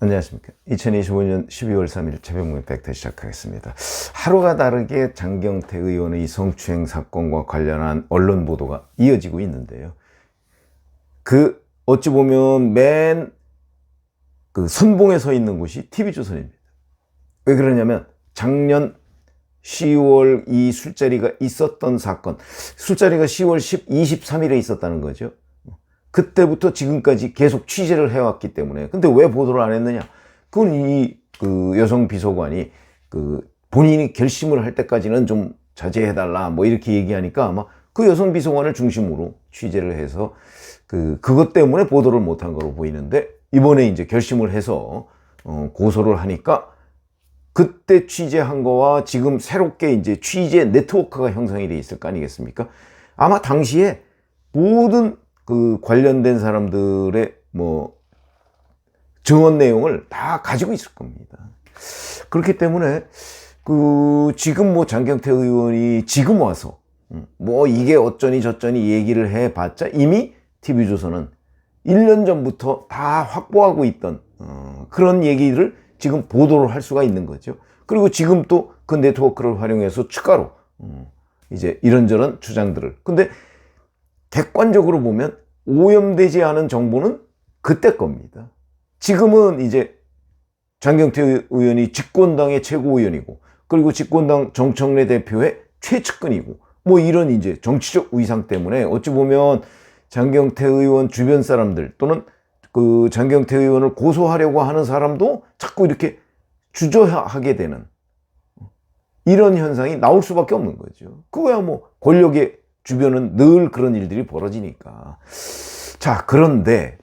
안녕하십니까. 2025년 12월 3일 최병무의 팩트 시작하겠습니다. 하루가 다르게 장경태 의원의 이 성추행 사건과 관련한 언론 보도가 이어지고 있는데요. 그, 어찌 보면 맨 그 선봉에 서 있는 곳이 TV조선입니다. 왜 그러냐면 작년 10월 이 술자리가 있었던 사건, 술자리가 10월 10, 23일에 있었다는 거죠. 그때부터 지금까지 계속 취재를 해왔기 때문에. 근데 왜 보도를 안 했느냐? 그건 이 그 여성 비서관이 그 본인이 결심을 할 때까지는 좀 자제해달라 뭐 이렇게 얘기하니까 아마 그 여성 비서관을 중심으로 취재를 해서 그 그것 때문에 보도를 못한 거로 보이는데 이번에 이제 결심을 해서 어 고소를 하니까 그때 취재한 거와 지금 새롭게 이제 취재 네트워크가 형성이 돼 있을 거 아니겠습니까? 아마 당시에 모든 그 관련된 사람들의 뭐 증언 내용을 다 가지고 있을 겁니다. 그렇기 때문에 그 지금 뭐 장경태 의원이 지금 와서 음, 뭐 이게 어쩌니 저쩌니 얘기를 해봤자 이미 TV조선은 1년 전부터 다 확보하고 있던 어, 그런 얘기를 지금 보도를 할 수가 있는 거죠. 그리고 지금 또 그 네트워크를 활용해서 추가로 어, 이제 이런저런 주장들을 근데 객관적으로 보면 오염되지 않은 정보는 그때 겁니다. 지금은 이제 장경태 의원이 집권당의 최고위원이고 그리고 집권당 정청래 대표의 최측근이고 뭐 이런 이제 정치적 위상 때문에 어찌 보면 장경태 의원 주변 사람들 또는 그 장경태 의원을 고소하려고 하는 사람도 자꾸 이렇게 주저하게 되는 이런 현상이 나올 수밖에 없는 거죠. 그거야 뭐 권력의 주변은 늘 그런 일들이 벌어지니까. 자, 그런데,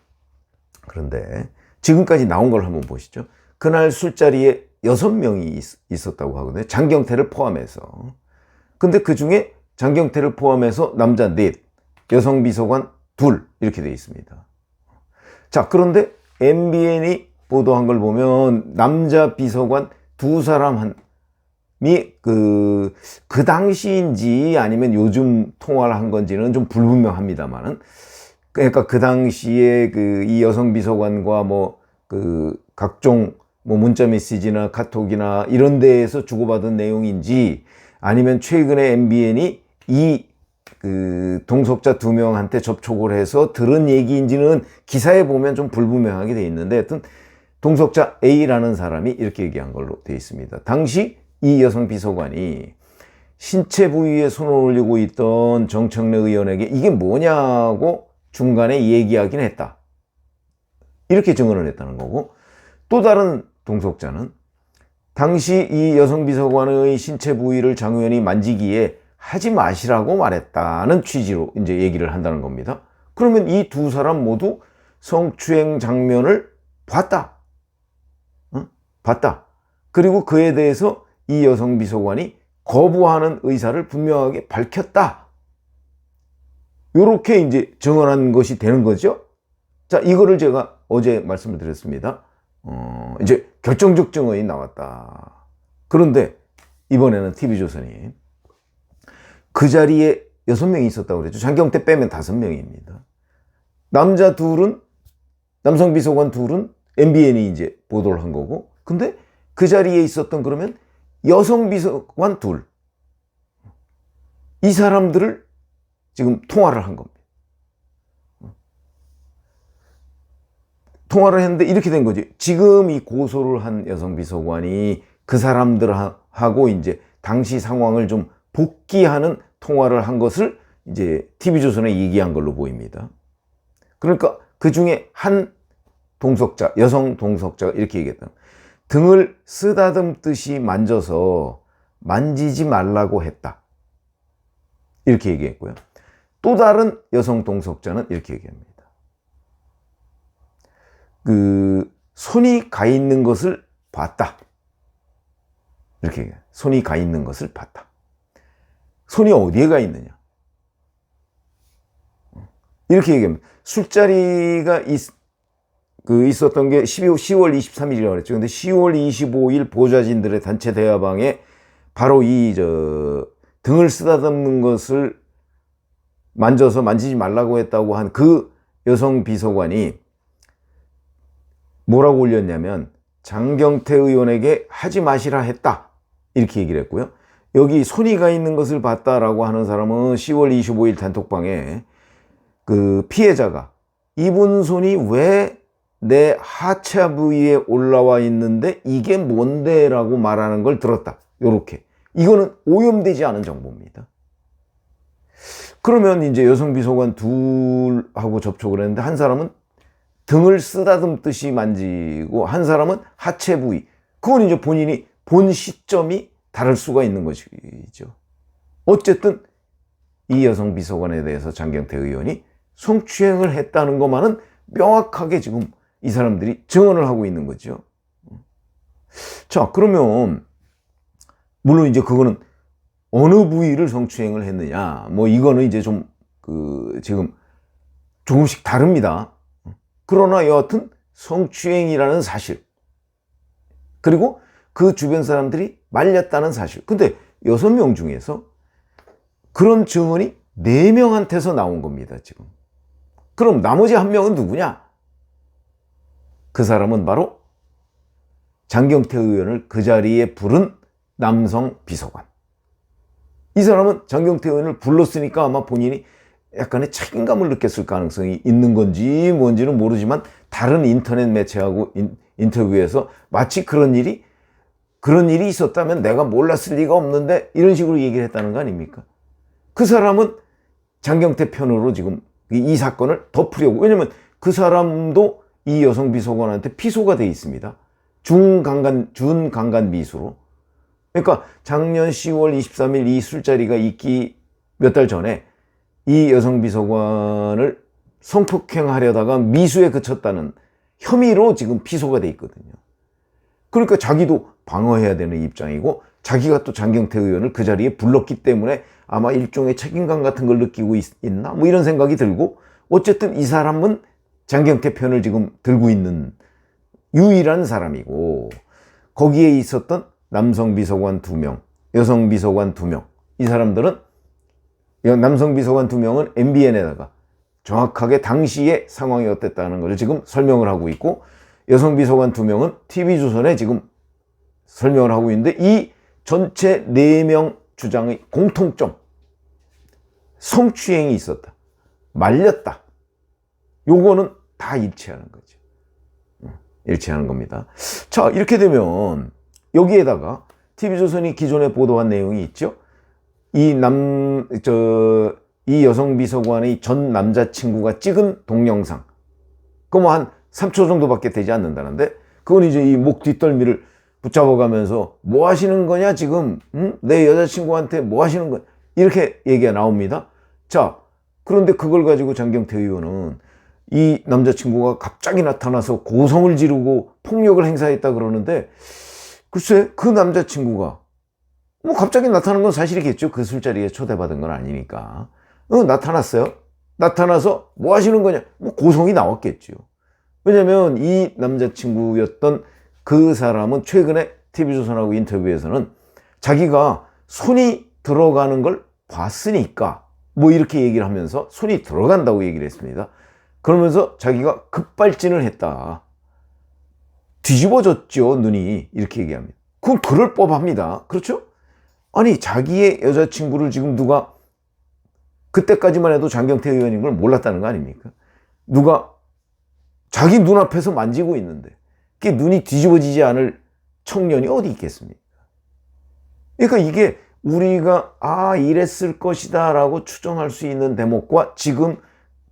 그런데 지금까지 나온 걸 한번 보시죠. 그날 술자리에 여섯 명이 있었다고 하거든요. 장경태를 포함해서. 근데 그 중에 장경태를 포함해서 남자 넷, 여성 비서관 둘, 이렇게 돼 있습니다. 자, 그런데 MBN이 보도한 걸 보면 남자 비서관 두 사람 한, 이 그, 그 당시인지 아니면 요즘 통화를 한 건지는 좀 불분명합니다만은 그러니까 그 당시에 그 이 여성 비서관과 뭐 그 각종 뭐 문자 메시지나 카톡이나 이런 데에서 주고받은 내용인지 아니면 최근에 MBN이 이 그 동석자 두 명한테 접촉을 해서 들은 얘기인지는 기사에 보면 좀 불분명하게 돼 있는데 하여튼 동석자 A라는 사람이 이렇게 얘기한 걸로 돼 있습니다. 당시 이 여성 비서관이 신체 부위에 손을 올리고 있던 정청래 의원에게 이게 뭐냐고 중간에 얘기하긴 했다. 이렇게 증언을 했다는 거고 또 다른 동석자는 당시 이 여성 비서관의 신체 부위를 장 의원이 만지기에 하지 마시라고 말했다는 취지로 이제 얘기를 한다는 겁니다. 그러면 이 두 사람 모두 성추행 장면을 봤다. 응? 봤다. 그리고 그에 대해서 이 여성 비서관이 거부하는 의사를 분명하게 밝혔다. 이렇게 이제 증언한 것이 되는 거죠. 자, 이거를 제가 어제 말씀을 드렸습니다. 어, 이제 결정적 증언이 나왔다. 그런데 이번에는 TV조선이 그 자리에 여섯 명이 있었다고 그랬죠. 장경태 빼면 다섯 명입니다. 남자 둘은, 남성 비서관 둘은 MBN이 이제 보도를 한 거고, 근데 그 자리에 있었던 그러면 여성 비서관 둘. 이 사람들을 지금 통화를 한 겁니다. 통화를 했는데 이렇게 된 거지. 지금 이 고소를 한 여성 비서관이 그 사람들하고 이제 당시 상황을 좀 복귀하는 통화를 한 것을 이제 TV조선에 얘기한 걸로 보입니다. 그러니까 그 중에 한 동석자, 여성 동석자가 이렇게 얘기했다. 등을 쓰다듬듯이 만져서 만지지 말라고 했다. 이렇게 얘기했고요. 또 다른 여성 동석자는 이렇게 얘기합니다. 그 손이 가 있는 것을 봤다. 이렇게 얘기해요. 손이 가 있는 것을 봤다. 손이 어디에 가 있느냐? 이렇게 얘기합니다. 술자리가 있, 그 있었던 게 12, 10월 23일이라고 그랬죠. 근데 10월 25일 보좌진들의 단체 대화방에 바로 이, 저, 등을 쓰다듬는 것을 만져서 만지지 말라고 했다고 한 그 여성 비서관이 뭐라고 올렸냐면 장경태 의원에게 하지 마시라 했다. 이렇게 얘기를 했고요. 여기 손이 가 있는 것을 봤다라고 하는 사람은 10월 25일 단톡방에 그 피해자가 이분 손이 왜 내 하체 부위에 올라와 있는데 이게 뭔데 라고 말하는 걸 들었다. 요렇게. 이거는 오염되지 않은 정보입니다. 그러면 이제 여성 비서관 둘하고 접촉을 했는데 한 사람은 등을 쓰다듬듯이 만지고 한 사람은 하체 부위. 그건 이제 본인이 본 시점이 다를 수가 있는 것이죠. 어쨌든 이 여성 비서관에 대해서 장경태 의원이 성추행을 했다는 것만은 명확하게 지금 이 사람들이 증언을 하고 있는 거죠. 자, 그러면 물론 이제 그거는 어느 부위를 성추행을 했느냐, 뭐 이거는 이제 좀 그 지금 조금씩 다릅니다. 그러나 여하튼 성추행이라는 사실 그리고 그 주변 사람들이 말렸다는 사실. 근데 여섯 명 중에서 그런 증언이 네 명한테서 나온 겁니다, 지금. 그럼 나머지 한 명은 누구냐? 그 사람은 바로 장경태 의원을 그 자리에 부른 남성 비서관. 이 사람은 장경태 의원을 불렀으니까 아마 본인이 약간의 책임감을 느꼈을 가능성이 있는 건지 뭔지는 모르지만 다른 인터넷 매체하고 인, 인터뷰에서 마치 그런 일이 그런 일이 있었다면 내가 몰랐을 리가 없는데 이런 식으로 얘기를 했다는 거 아닙니까? 그 사람은 장경태 편으로 지금 이, 이 사건을 덮으려고 왜냐면 그 사람도 이 여성 비서관한테 피소가 돼 있습니다. 중강간 준강간 미수로. 그러니까 작년 10월 23일 이 술자리가 있기 몇 달 전에 이 여성 비서관을 성폭행하려다가 미수에 그쳤다는 혐의로 지금 피소가 돼 있거든요. 그러니까 자기도 방어해야 되는 입장이고 자기가 또 장경태 의원을 그 자리에 불렀기 때문에 아마 일종의 책임감 같은 걸 느끼고 있, 있나 뭐 이런 생각이 들고 어쨌든 이 사람은 장경태 편을 지금 들고 있는 유일한 사람이고 거기에 있었던 남성 비서관 두 명, 여성 비서관 두 명. 이 사람들은 남성 비서관 두 명은 MBN에다가 정확하게 당시의 상황이 어땠다는 것을 지금 설명을 하고 있고 여성 비서관 두 명은 TV조선에 지금 설명을 하고 있는데 이 전체 네 명 주장의 공통점 성추행이 있었다. 말렸다. 요거는 다 일치하는 거죠. 일치하는 겁니다. 자, 이렇게 되면 여기에다가 TV조선이 기존에 보도한 내용이 있죠. 이 남, 저, 이 여성 비서관의 전 남자친구가 찍은 동영상. 그뭐한 3초 정도밖에 되지 않는다는데, 그건 이제 이 목 뒷덜미를 붙잡아가면서 뭐 하시는 거냐, 지금? 응? 내 여자친구한테 뭐 하시는 거냐? 이렇게 얘기가 나옵니다. 자, 그런데 그걸 가지고 장경태 의원은 이 남자친구가 갑자기 나타나서 고성을 지르고 폭력을 행사했다 그러는데 글쎄 그 남자친구가 뭐 갑자기 나타난 건 사실이겠죠. 그 술자리에 초대받은 건 아니니까. 어, 나타났어요. 나타나서 뭐 하시는 거냐? 뭐 고성이 나왔겠죠. 왜냐면 이 남자친구였던 그 사람은 최근에 TV조선하고 인터뷰에서는 자기가 손이 들어가는 걸 봤으니까 뭐 이렇게 얘기를 하면서 손이 들어간다고 얘기를 했습니다 그러면서 자기가 급발진을 했다. 뒤집어졌죠, 눈이. 이렇게 얘기합니다. 그건 그럴 법합니다. 그렇죠? 아니, 자기의 여자친구를 지금 누가 그때까지만 해도 장경태 의원인 걸 몰랐다는 거 아닙니까? 누가 자기 눈앞에서 만지고 있는데 그게 눈이 뒤집어지지 않을 청년이 어디 있겠습니까? 그러니까 이게 우리가 아 이랬을 것이다 라고 추정할 수 있는 대목과 지금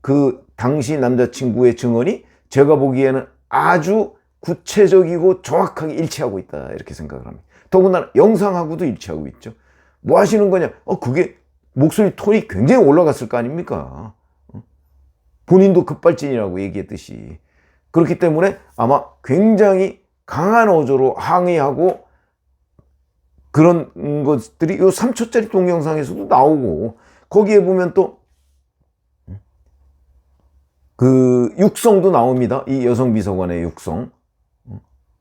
그 당시 남자친구의 증언이 제가 보기에는 아주 구체적이고 정확하게 일치하고 있다 이렇게 생각을 합니다. 더군다나 영상하고도 일치하고 있죠. 뭐 하시는 거냐? 어 그게 목소리 톤이 굉장히 올라갔을 거 아닙니까? 어? 본인도 급발진이라고 얘기했듯이 그렇기 때문에 아마 굉장히 강한 어조로 항의하고 그런 것들이 이 3초짜리 동영상에서도 나오고 거기에 보면 또 그 육성도 나옵니다. 이 여성 비서관의 육성.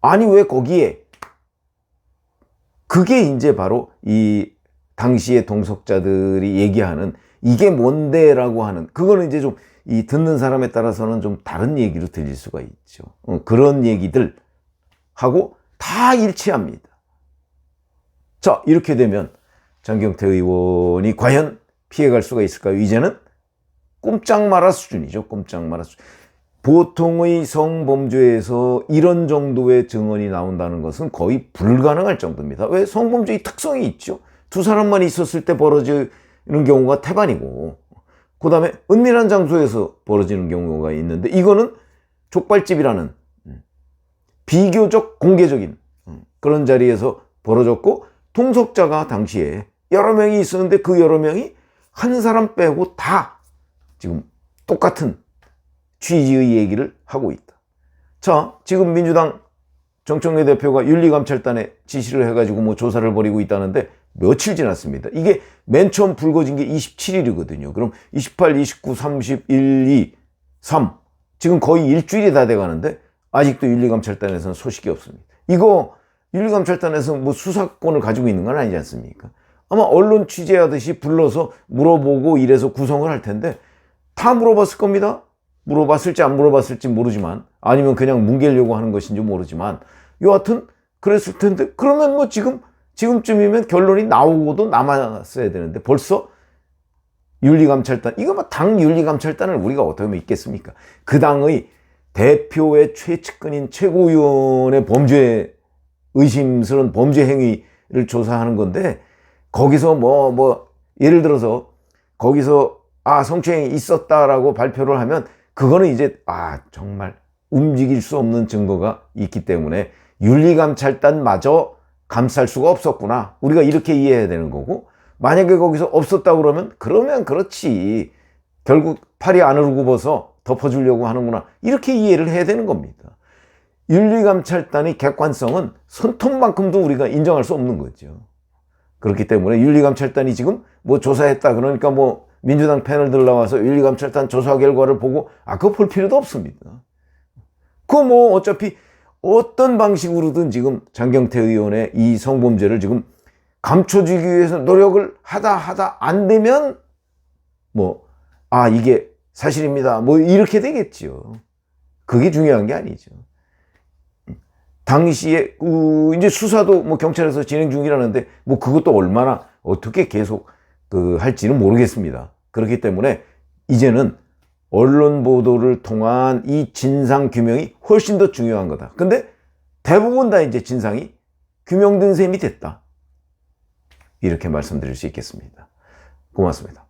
아니 왜 거기에 그게 이제 바로 이 당시의 동석자들이 얘기하는 이게 뭔데라고 하는 그거는 이제 좀 이 듣는 사람에 따라서는 좀 다른 얘기로 들릴 수가 있죠. 어, 그런 얘기들 하고 다 일치합니다. 자, 이렇게 되면 장경태 의원이 과연 피해갈 수가 있을까요? 이제는 꼼짝 마라 수준이죠. 꼼짝 마라 수준. 보통의 성범죄에서 이런 정도의 증언이 나온다는 것은 거의 불가능할 정도입니다. 왜? 성범죄의 특성이 있죠. 두 사람만 있었을 때 벌어지는 경우가 태반이고, 그 다음에 은밀한 장소에서 벌어지는 경우가 있는데, 이거는 족발집이라는 음, 비교적 공개적인 음, 그런 자리에서 벌어졌고, 통속자가 당시에 여러 명이 있었는데 그 여러 명이 한 사람 빼고 다 지금 똑같은 취지의 얘기를 하고 있다. 자, 지금 민주당 정청래 대표가 윤리감찰단에 지시를 해가지고 뭐 조사를 벌이고 있다는데 며칠 지났습니다. 이게 맨 처음 불거진 게 27일이거든요. 그럼 28, 29, 30, 1, 2, 3. 지금 거의 일주일이 다 돼가는데 아직도 윤리감찰단에서는 소식이 없습니다. 이거 윤리감찰단에서 뭐 수사권을 가지고 있는 건 아니지 않습니까? 아마 언론 취재하듯이 불러서 물어보고 이래서 구성을 할 텐데 다 물어봤을 겁니다. 물어봤을지 안 물어봤을지 모르지만 아니면 그냥 뭉개려고 하는 것인지 모르지만 여하튼 그랬을 텐데 그러면 뭐 지금 지금쯤이면 결론이 나오고도 남았어야 되는데 벌써 윤리감찰단 이거 뭐당 윤리감찰단을 우리가 어떻게 믿겠습니까? 그 당의 대표의 최측근인 최고위원의 범죄 의심스러운 범죄 행위를 조사하는 건데 거기서 뭐뭐 예를 들어서 거기서 아 성추행이 있었다라고 발표를 하면 그거는 이제 아 정말 움직일 수 없는 증거가 있기 때문에 윤리감찰단마저 감쌀 수가 없었구나. 우리가 이렇게 이해해야 되는 거고 만약에 거기서 없었다 그러면 그러면 그렇지. 결국 팔이 안으로 굽어서 덮어주려고 하는구나. 이렇게 이해를 해야 되는 겁니다. 윤리감찰단의 객관성은 손톱만큼도 우리가 인정할 수 없는 거죠. 그렇기 때문에 윤리감찰단이 지금 뭐 조사했다 그러니까 뭐 민주당 패널들 나와서 윤리감찰단 조사 결과를 보고 아 그거 볼 필요도 없습니다. 그거 뭐 어차피 어떤 방식으로든 지금 장경태 의원의 이 성범죄를 지금 감춰주기 위해서 노력을 하다 하다 안 되면 뭐 아 이게 사실입니다. 뭐 이렇게 되겠지요. 그게 중요한 게 아니죠. 당시에 그 이제 수사도 뭐 경찰에서 진행 중이라는데 뭐 그것도 얼마나 어떻게 계속 그 할지는 모르겠습니다. 그렇기 때문에 이제는 언론 보도를 통한 이 진상 규명이 훨씬 더 중요한 거다. 근데 대부분 다 이제 진상이 규명된 셈이 됐다. 이렇게 말씀드릴 수 있겠습니다. 고맙습니다.